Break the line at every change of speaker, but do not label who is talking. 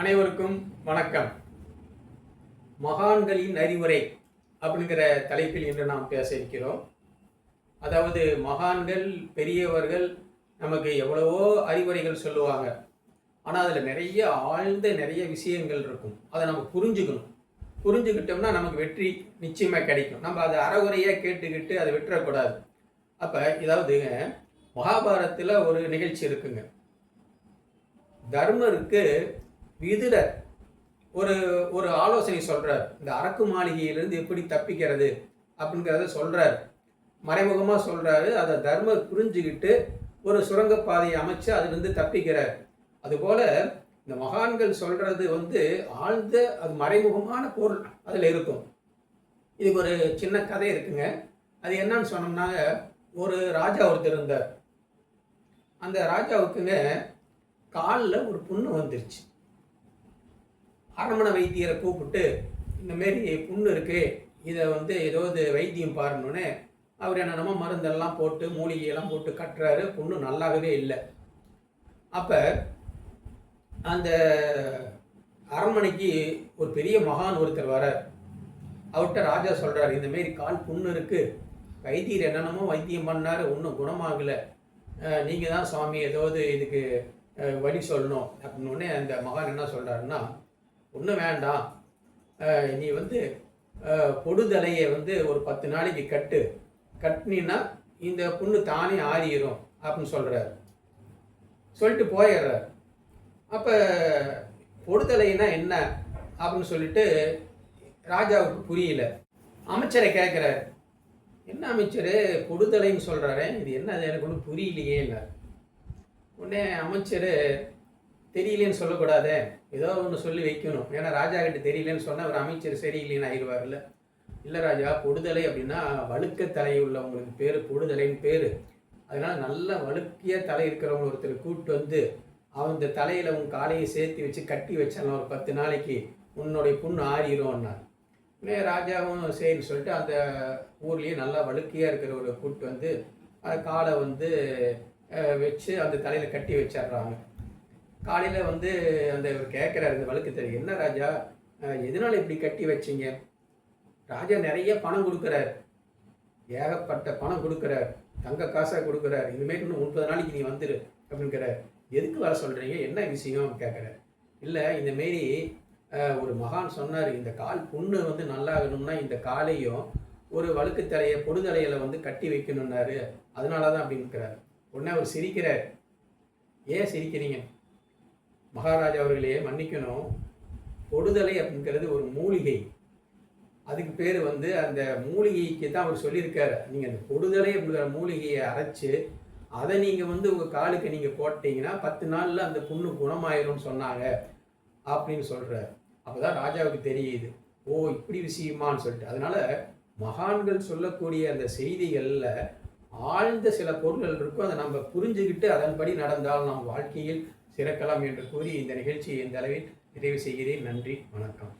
அனைவருக்கும் வணக்கம். மகான்களின் அறிவுரை அப்படிங்கிற தலைப்பில் இன்று நாம் பேச இருக்கிறோம். அதாவது மகான்கள் பெரியவர்கள் நமக்கு எவ்வளவோ அறிவுரைகள் சொல்லுவாங்க. ஆனால் அதில் நிறைய ஆழ்ந்த நிறைய விஷயங்கள் இருக்கும். அதை நம்ம புரிஞ்சுக்கணும். புரிஞ்சுக்கிட்டோம்னா நமக்கு வெற்றி நிச்சயமாக கிடைக்கும். நம்ம அதை அறகுறையாக கேட்டுக்கிட்டு அதை விட்டுறக்கூடாது. அப்போ இதாவதுங்க மகாபாரத்தில் ஒரு நிகழ்ச்சி இருக்குங்க. தர்மருக்கு இதில் ஒரு ஒரு ஆலோசனை சொல்கிறார் இந்த அரக்கு மாளிகையிலிருந்து எப்படி தப்பிக்கிறது அப்படிங்கிறத சொல்கிறார் மறைமுகமாக சொல்கிறாரு அதை தர்மர் புரிஞ்சுக்கிட்டு ஒரு சுரங்கப்பாதையை அமைச்சு அதுலேருந்து தப்பிக்கிறார். அதுபோல் இந்த மகான்கள் சொல்கிறது வந்து ஆழ்ந்த அது மறைமுகமான பொருள் அதில் இருக்கும். இதுக்கு ஒரு சின்ன கதை இருக்குங்க. அது என்னன்னு சொன்னோம்னாங்க ஒரு ராஜா ஒருத்தர் இருந்தார். அந்த ராஜாவுக்குங்க காலில் ஒரு புண்ணு வந்துருச்சு. அரண்மனை வைத்தியரை கூப்பிட்டு இந்த மாரி புண்ணு இருக்குது இதை வந்து ஏதாவது வைத்தியம் பாருன்னொன்னே அவர் என்னென்னமோ மருந்தெல்லாம் போட்டு மூலிகையெல்லாம் போட்டு கட்டுறாரு. புண்ணு நல்லாகவே இல்லை. அப்போ அந்த அரண்மனைக்கு ஒரு பெரிய மகான் ஒருத்தர் வரார். அவர்கிட்ட ராஜா சொல்கிறார் இந்தமாரி கால் புண்ணு இருக்குது வைத்தியர் என்னென்னமோ வைத்தியம் பண்ணார் ஒன்றும் குணமாகலை. நீங்கள் தான் சுவாமி ஏதாவது இதுக்கு வழி சொல்லணும். அப்படின்னு அந்த மகான் என்ன சொல்கிறாருன்னா ஒன்றும் வேண்டாம் நீ வந்து பொடுதலையை வந்து ஒரு பத்து நாளைக்கு கட்டு. கட்டினா இந்த புண்ணு தானே ஆறிடும் அப்படின்னு சொல்கிறார் சொல்லிட்டு போயிடுறார். அப்போ பொடுதலைன்னா என்ன? அப்படின்னு சொல்லிட்டு ராஜாவுக்கு புரியல. அமைச்சரை கேட்குறாரு என்ன அமைச்சர்? பொடுதலைன்னு சொல்கிறாரே இது என்ன அது எனக்கு ஒன்றும் புரியலையே இல்லை. உடனே அமைச்சர் தெரியலேன்னு சொல்லக்கூடாதே. ஏதோ ஒன்று சொல்லி வைக்கணும். ஏன்னா ராஜா கிட்ட தெரியலன்னு சொன்னால் அவர் அமைச்சர் சரியில்லைன்னு ஆயிடுவார்ல. இல்லை ராஜா பொடுதலை அப்படின்னா வழுக்க தலை உள்ளவங்களுக்கு பேர் பொடுதலைன்னு பேர். அதனால் நல்ல வழுக்கிய தலை இருக்கிறவங்க ஒருத்தர் கூப்பிட்டு வந்து அவன் இந்த தலையில் உன் காலையை சேர்த்து வச்சு கட்டி வச்சாலும் ஒரு பத்து நாளைக்கு உன்னுடைய புண்ணு ஆறிடும்னார். உடனே ராஜாவும் சரின்னு சொல்லிட்டு அந்த ஊர்லேயே நல்லா வழுக்கியாக இருக்கிற ஒரு கூட்டு வந்து அதை காலை வந்து வச்சு அந்த தலையில் கட்டி வச்சிடுறாங்க. காலையில் வந்து அந்த இவர் கேட்குறாரு இந்த வழக்கு என்ன ராஜா? எதனால் இப்படி கட்டி வச்சீங்க? ராஜா நிறைய பணம் கொடுக்குறாரு. ஏகப்பட்ட பணம் கொடுக்குறாரு. தங்க காசாக கொடுக்குறார். இனிமேல் இன்னும் முப்பது நாளைக்கு நீ வந்துரு அப்படிங்கிறார். எதுக்கு வர சொல்கிறீங்க என்ன விஷயம்? கேட்குறாரு இல்லை இந்த மாரி ஒரு மகான் சொன்னார் இந்த கால் புண்ணு வந்து நல்லாகணும்னா இந்த காலையும் ஒரு வழுக்கு தலையை பொடுதலையில் வந்து கட்டி வைக்கணும்னாரு. அதனால தான் அப்படின்னுக்கிறார். உடனே அவர் சிரிக்கிறார். ஏன் சிரிக்கிறீங்க? மகாராஜா அவர்களே மன்னிக்கணும். தொடுதலை அப்படிங்கிறது ஒரு மூலிகை. அதுக்கு பேர் வந்து அந்த மூலிகைக்கு தான் அவர் சொல்லியிருக்காரு. நீங்கள் அந்த தொடுதலை அப்படிங்கிற மூலிகையை அரைச்சி அதை நீங்கள் வந்து உங்கள் காலுக்கு நீங்கள் போட்டீங்கன்னா பத்து நாளில் அந்த புண்ணு குணமாயிரும்னு சொன்னாங்க அப்படின்னு சொல்கிறார் அப்போ தான் ராஜாவுக்கு தெரியுது. ஓ இப்படி விஷயமான்னு சொல்லிட்டு. அதனால் மகான்கள் சொல்லக்கூடிய அந்த செய்திகளில் ஆழ்ந்த சில பொருள்கள் இருக்கும் அதை நம்ம புரிஞ்சுக்கிட்டு அதன்படி நடந்தால் நம் வாழ்க்கையில் சிறக்கலாம் என்று கூறி இந்த நிகழ்ச்சியை இந்த அளவில் நிறைவு செய்கிறேன். நன்றி வணக்கம்.